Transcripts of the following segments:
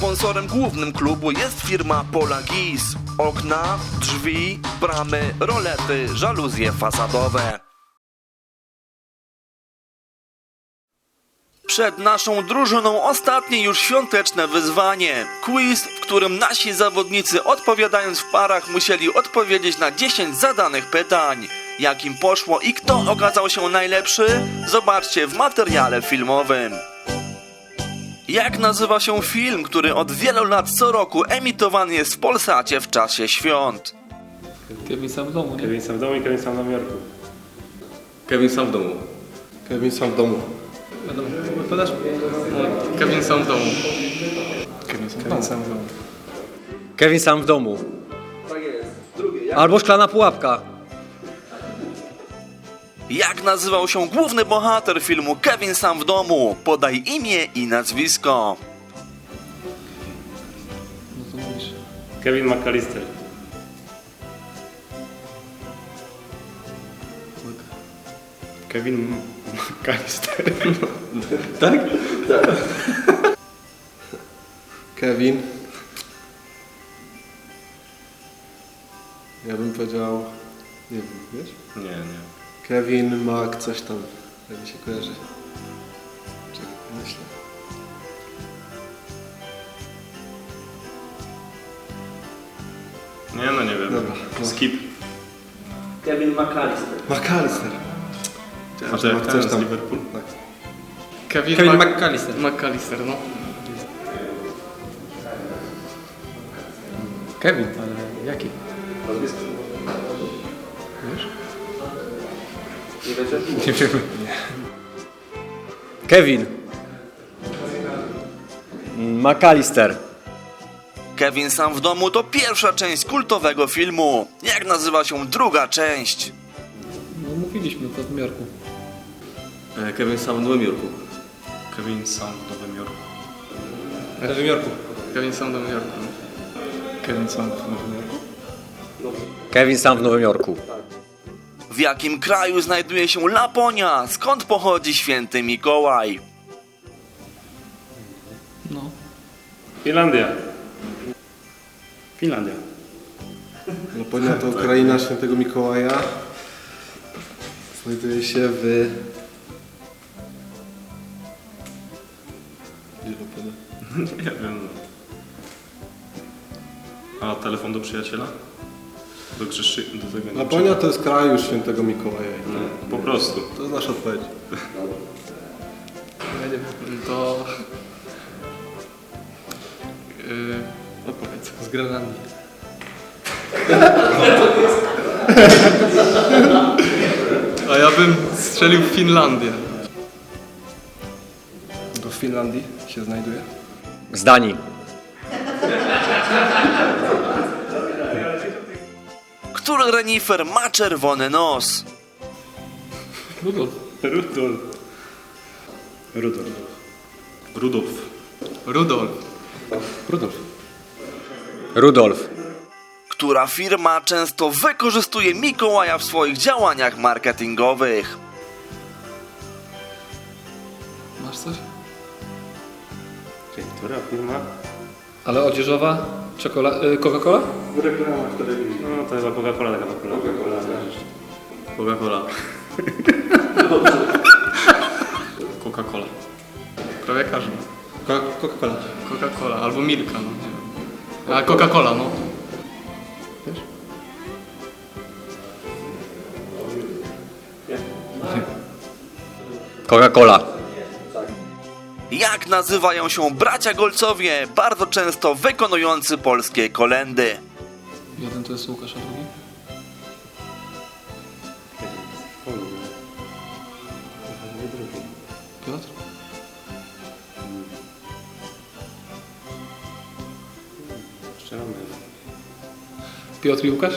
Sponsorem głównym klubu jest firma Polagis. Okna, drzwi, bramy, rolety, żaluzje fasadowe. Przed naszą drużyną ostatnie już świąteczne wyzwanie. Quiz, w którym nasi zawodnicy odpowiadając w parach musieli odpowiedzieć na 10 zadanych pytań. Jak im poszło i kto okazał się najlepszy? Zobaczcie w materiale filmowym. Jak nazywa się film, który od wielu lat co roku emitowany jest w Polsacie w czasie świąt? Kevin sam w domu, nie? Kevin sam w domu i Kevin sam w Nowym Jorku. Kevin sam w domu. Kevin sam w domu. Podasz? Kevin sam w domu. Kevin sam w Kevin domu. sam w domu. Kevin sam w domu. Albo szklana pułapka. Jak nazywał się główny bohater filmu Kevin sam w domu? Podaj imię i nazwisko. Kevin McAllister. Kevin McAllister. Kevin. Ja bym powiedział... Nie wiem, wiesz? Nie, nie. Kevin Mac coś tam. Jak mi się kojarzy. Czekaj, myślę. Nie, no nie wiem. Dobra, no. Skip. Kevin McAllister. McAllister. A to jak Mac coś tam. Liverpool? Tak. Kevin, Kevin Mac- McAllister. McAllister, no. Kevin, ale jaki? Nie wiemy. Kevin. McAllister. Kevin sam w domu to pierwsza część kultowego filmu. Jak nazywa się druga część? No mówiliśmy to w Jorku. E, Kevin sam w Nowym Jorku. Kevin sam w Nowym Jorku. W Nowym Jorku. Kevin sam w Nowym Jorku. Kevin sam w Nowym Jorku. Kevin sam w Nowym Jorku. W jakim kraju znajduje się Laponia? Skąd pochodzi święty Mikołaj? No. Finlandia. Finlandia. Laponia to kraina świętego Mikołaja. Znajduje się w... Gdzie Laponia? Nie wiem. A telefon do przyjaciela? Do Krzyszczy... Do tego nie Laponia to jest kraj już świętego Mikołaja. No, po prostu. To jest nasza odpowiedź. Ja nie wiem, to... Yy, opowiedz. Z Grenlandii. A ja bym strzelił w Finlandię. To w Finlandii się znajduje? Z Danii. Który renifer ma czerwony nos? Rudolf. Rudolf. Rudolf. Rudolf. Rudolf. Rudolf. Rudolf. Która firma często wykorzystuje Mikołaja w swoich działaniach marketingowych? Masz coś? Czyli która firma? Ale odzieżowa? Czekola... y, Coca-Cola? No to chyba Coca-Cola taka popularna. Coca-Cola. Coca-Cola. Prawie każdy. Coca-Cola. Coca-Cola albo Milka, no. A Coca-Cola, no. Coca-Cola. Jak nazywają się bracia Golcowie, bardzo często wykonujący polskie kolendy? Jeden to jest Łukasz, a drugi? Piotr? Piotr i Łukasz?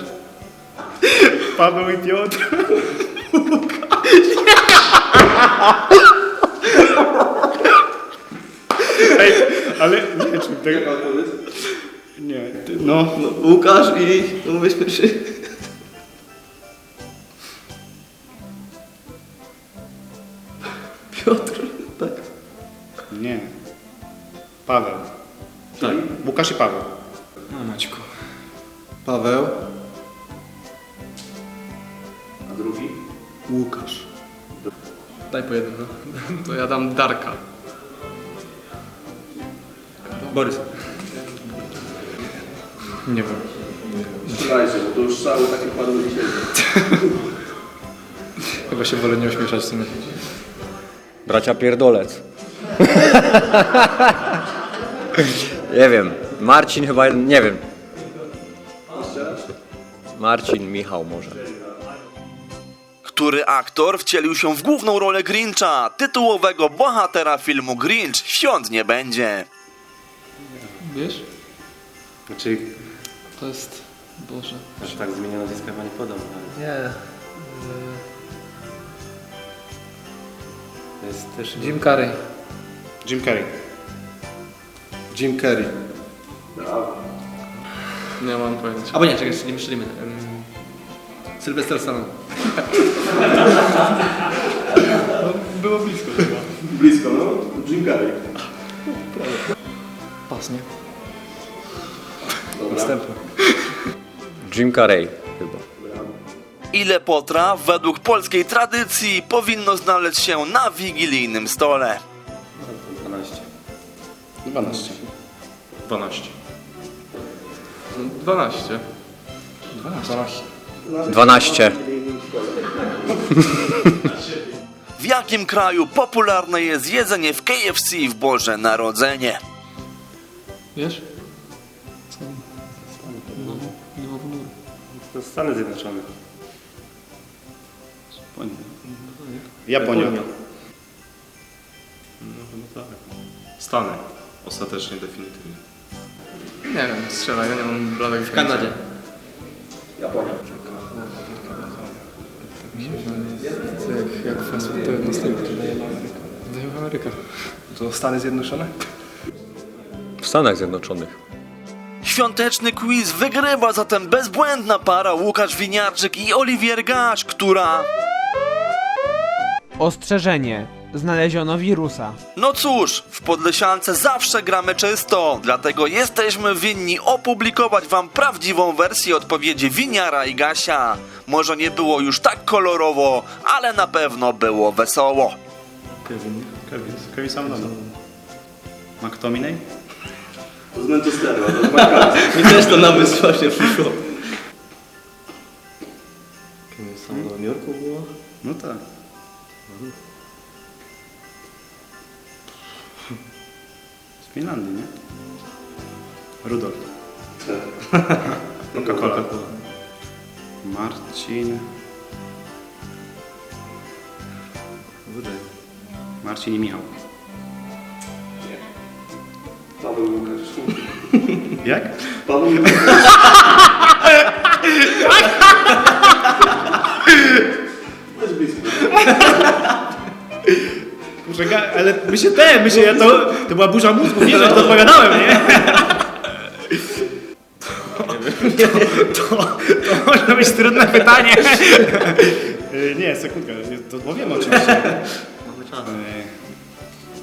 Paweł i Piotr. Ej, ale nie czy tego... Nie, ty, no. Łukasz i... No pierwszy. Piotr, tak. Nie. Paweł. Tak. Łukasz i Paweł. No Maćku. Paweł. A drugi? Łukasz. Daj po jednym, no. To ja dam Darka. Borys. Nie wiem. Strzelajcie, bo to już strzały takie padły dzisiaj. Chyba się wolę nie ośmieszać w sumie. Bracia Pierdolec. nie wiem. Marcin chyba, nie wiem. Marcin, Michał może. Który aktor wcielił się w główną rolę Grincha, tytułowego bohatera filmu Grinch Świąt nie będzie? Wiesz? Znaczy, To jest... Boże. Aż tak zmienię nazwiska chyba nie podam, ale Nie. to jest też... Jim Carrey. Jim Carrey. Jim Carrey. Nie mam pojęcia. Albo nie, czekaj, jeszcze nie myślimy. Sylwester Stallone. Blisko, no. Jim Carrey. Pas, nie? Następny. Jim Carrey chyba. Ile potraw według polskiej tradycji powinno znaleźć się na wigilijnym stole? 12. 12. 12. 12. 12. 12. W jakim kraju popularne jest jedzenie w KFC w Boże Narodzenie? Wiesz? No, nie ma ponury. To Stany Zjednoczone. Japonia. No chyba tak. Stany. Ostatecznie, definitywnie. Nie wiem, strzelaj, ja nie mam bladego W Kanadzie. Japonia. Jak, jak fast food to następny. Daję Ameryka. To Stany Zjednoczone? W Stanach Zjednoczonych. Świąteczny quiz wygrywa zatem bezbłędna para Łukasz Winiarczyk i Oliwier Gasz, która... Ostrzeżenie. Znaleziono wirusa. No cóż, w Podlesiance zawsze gramy czysto, dlatego jesteśmy winni opublikować wam prawdziwą wersję odpowiedzi Winiara i Gasia. Może nie było już tak kolorowo, ale na pewno było wesoło. Kevin. Kevin. Kevin sam dodał. McTominay? To z Manchesteru. Mi też to na myśl właśnie przyszło. Tam w Nowym Jorku było? No tak. Z Finlandii, nie? Rudolf. Coca-Cola. Marcin. Wyżej. Marcin i Michał. Paweł Łukasz. Jak? Paweł. Też blisko. Poczekaj, ale my się te, my się, ja to, to była burza mózgów, nie, że to odpowiadałem, nie? To, to, to może być trudne pytanie. Y, nie, sekundkę, to powiem oczywiście. Mamy czas. Y,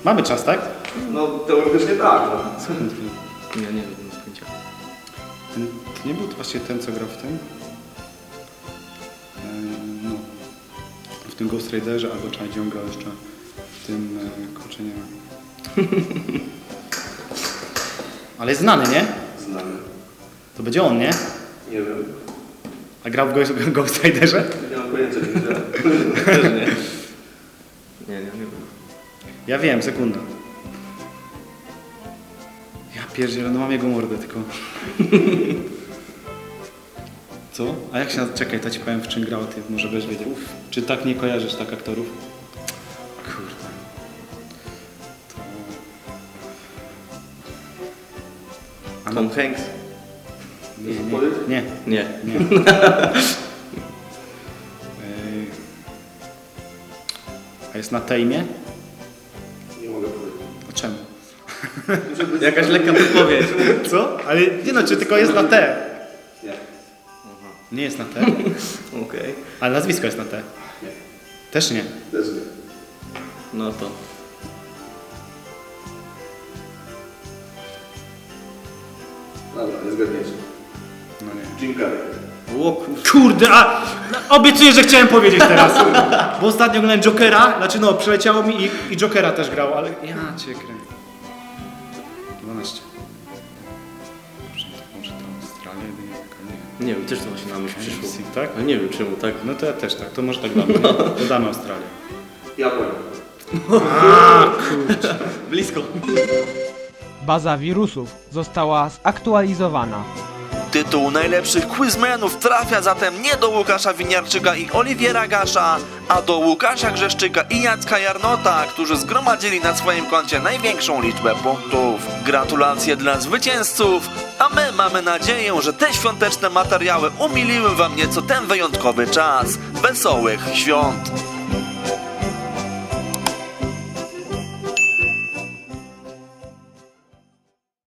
Mamy czas, tak? No teoretycznie tak. No. Sekundkę. Nie, nie wiem, nie był to właśnie ten, co grał w tym? E, no. W tym Ghost Riderze, albo on grał jeszcze w tym, kurczę, nie wiem. Ale jest znany, nie? Znamy. To będzie on, nie? Nie wiem. A grał w Ghost, Ghost Riderze? Nie mam pojęcia. Też nie. Nie, nie, nie wiem. Ja wiem, sekunda. Ja pierdzielę, no mam jego mordę tylko. Co? A jak się... Czekaj, to ci powiem w czym grał, ty może będziesz wiedział. Czy tak nie kojarzysz tak aktorów? Kurde. To... A Tom Hanks? Nie, nie, nie. Nie. nie. Ej. A jest na tejmie? Nie mogę powiedzieć. A czemu? Jakaś lekka podpowiedź. Co? Ale nie no, czy tylko jest na T? Nie. Jest na T, Okej. ale nazwisko jest na T. Też nie. Też nie. No to. Dobra, jest zgadniejszy. No nie. Jim Carrey. O kur... Kurde, a obiecuję, że chciałem powiedzieć teraz. Bo ostatnio oglądałem Jokera, znaczy no, przeleciało mi i, i Jokera też grał, ale ja cię kręcę. 12. nie. Wiem, też to właśnie na myśl przyszło. KFC, tak? Ale nie wiem czemu, tak. No to ja też tak, to może tak damy. No. Dodamy Australię. Japonia. Blisko. Baza wirusów została zaktualizowana. Tytuł najlepszych quizmenów trafia zatem nie do Łukasza Winiarczyka i Oliwiera Gasza, a do Łukasza Grzeszczyka i Jacka Jarnota, którzy zgromadzili na swoim koncie największą liczbę punktów. Gratulacje dla zwycięzców, a my mamy nadzieję, że te świąteczne materiały umiliły wam nieco ten wyjątkowy czas. Wesołych świąt!